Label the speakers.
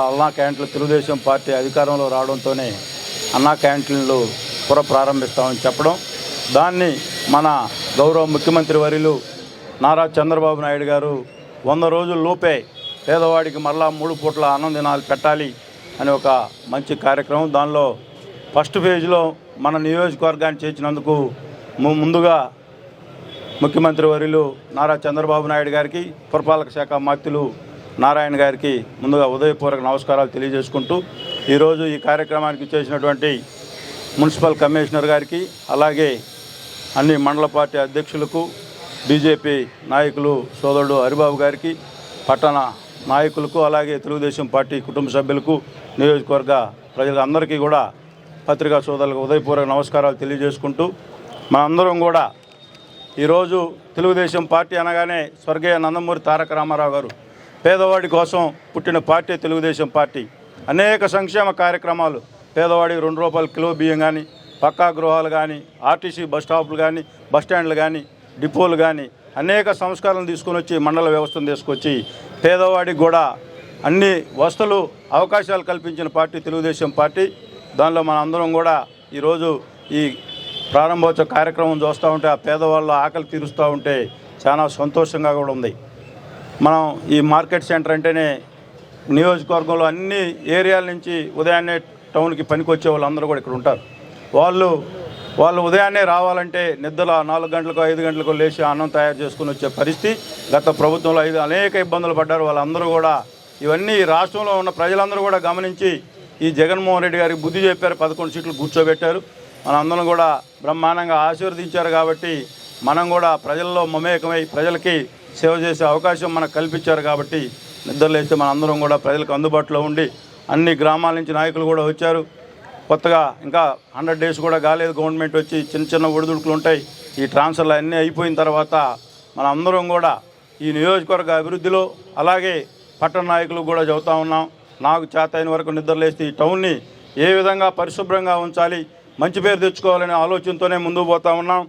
Speaker 1: అన్నా క్యాంటీన్లు తెలుగుదేశం పార్టీ అధికారంలో రావడంతోనే అన్నా క్యాంటీన్లు పుర ప్రారంభిస్తామని చెప్పడం. దాన్ని మన గౌరవ ముఖ్యమంత్రి వర్యులు నారా చంద్రబాబు నాయుడు గారు వంద రోజుల లోపే పేదవాడికి మరలా మూడు పూట్ల అన్నం దినాలు పెట్టాలి అనే ఒక మంచి కార్యక్రమం. దానిలో ఫస్ట్ ఫేజ్లో మన నియోజకవర్గాన్ని చేర్చినందుకు ముందుగా ముఖ్యమంత్రి వర్యులు నారా చంద్రబాబు నాయుడు గారికి పురపాలక శాఖ మంత్రులు నారాయణ గారికి ముందుగా ఉదయపూర్వక నమస్కారాలు తెలియజేసుకుంటూ ఈరోజు ఈ కార్యక్రమానికి చేసినటువంటి మున్సిపల్ కమిషనర్ గారికి అలాగే అన్ని మండల పార్టీ అధ్యక్షులకు బీజేపీ నాయకులు సోదరుడు హరిబాబు గారికి పట్టణ నాయకులకు అలాగే తెలుగుదేశం పార్టీ కుటుంబ సభ్యులకు నియోజకవర్గ ప్రజలందరికీ కూడా పత్రికా సోదరులకు ఉదయపూర్వక నమస్కారాలు తెలియజేసుకుంటూ మనందరం కూడా ఈరోజు తెలుగుదేశం పార్టీ అనగానే స్వర్గీయ నందమూరి తారక రామారావు గారు పేదవాడి కోసం పుట్టిన పార్టీ తెలుగుదేశం పార్టీ. అనేక సంక్షేమ కార్యక్రమాలు. పేదవాడికి రెండు రూపాయల కిలో బియ్యం కానీ పక్కా గృహాలు కానీ ఆర్టీసీ బస్ స్టాపులు కానీ బస్ స్టాండ్లు కానీ డిపోలు కానీ అనేక సంస్కరణలు తీసుకొని వచ్చి మండల వ్యవస్థను తీసుకొచ్చి పేదవాడికి కూడా అన్ని వసతులు అవకాశాలు కల్పించిన పార్టీ తెలుగుదేశం పార్టీ. దానిలో మన అందరం కూడా ఈరోజు ఈ ప్రారంభోత్సవ కార్యక్రమం చూస్తూ ఉంటే ఆ పేదవాళ్ళ ఆకలి తీరుస్తూ ఉంటే చాలా సంతోషంగా కూడా ఉంది. మనం ఈ మార్కెట్ సెంటర్ అంటేనే నియోజకవర్గంలో అన్ని ఏరియాల నుంచి ఉదయాన్నే టౌన్కి పనికి వచ్చే వాళ్ళందరూ కూడా ఇక్కడ ఉంటారు. వాళ్ళు వాళ్ళు ఉదయాన్నే రావాలంటే నిద్రలో నాలుగు గంటలకు ఐదు గంటలకు లేచి అన్నం తయారు చేసుకుని వచ్చే పరిస్థితి. గత ప్రభుత్వంలో ఐదు అనేక ఇబ్బందులు పడ్డారు. వాళ్ళందరూ కూడా ఇవన్నీ రాష్ట్రంలో ఉన్న ప్రజలందరూ కూడా గమనించి ఈ జగన్మోహన్ రెడ్డి గారికి బుద్ధి చెప్పారు. పదకొండు సీట్లు కూర్చోబెట్టారు. మనందరం కూడా బ్రహ్మాండంగా ఆశీర్వదించారు కాబట్టి మనం కూడా ప్రజల్లో మమేకమై ప్రజలకి సేవ చేసే అవకాశం మనకు కల్పించారు కాబట్టి నిద్రలేస్తే మనందరం కూడా ప్రజలకు అందుబాటులో ఉండి అన్ని గ్రామాల నుంచి నాయకులు కూడా వచ్చారు. కొత్తగా ఇంకా హండ్రెడ్ డేస్ కూడా కాలేదు. గవర్నమెంట్ వచ్చి చిన్న చిన్న ఒడిదుడుకులు ఉంటాయి. ఈ ట్రాన్స్ఫర్లు అన్నీ అయిపోయిన తర్వాత మన అందరం కూడా ఈ నియోజకవర్గ అభివృద్ధిలో అలాగే పట్టణ నాయకులు కూడా చెబుతా ఉన్నాం. నాకు చేత అయిన వరకు నిద్రలేస్తే ఈ టౌన్ని ఏ విధంగా పరిశుభ్రంగా ఉంచాలి మంచి పేరు తెచ్చుకోవాలనే ఆలోచనతోనే ముందుకు పోతా ఉన్నాం.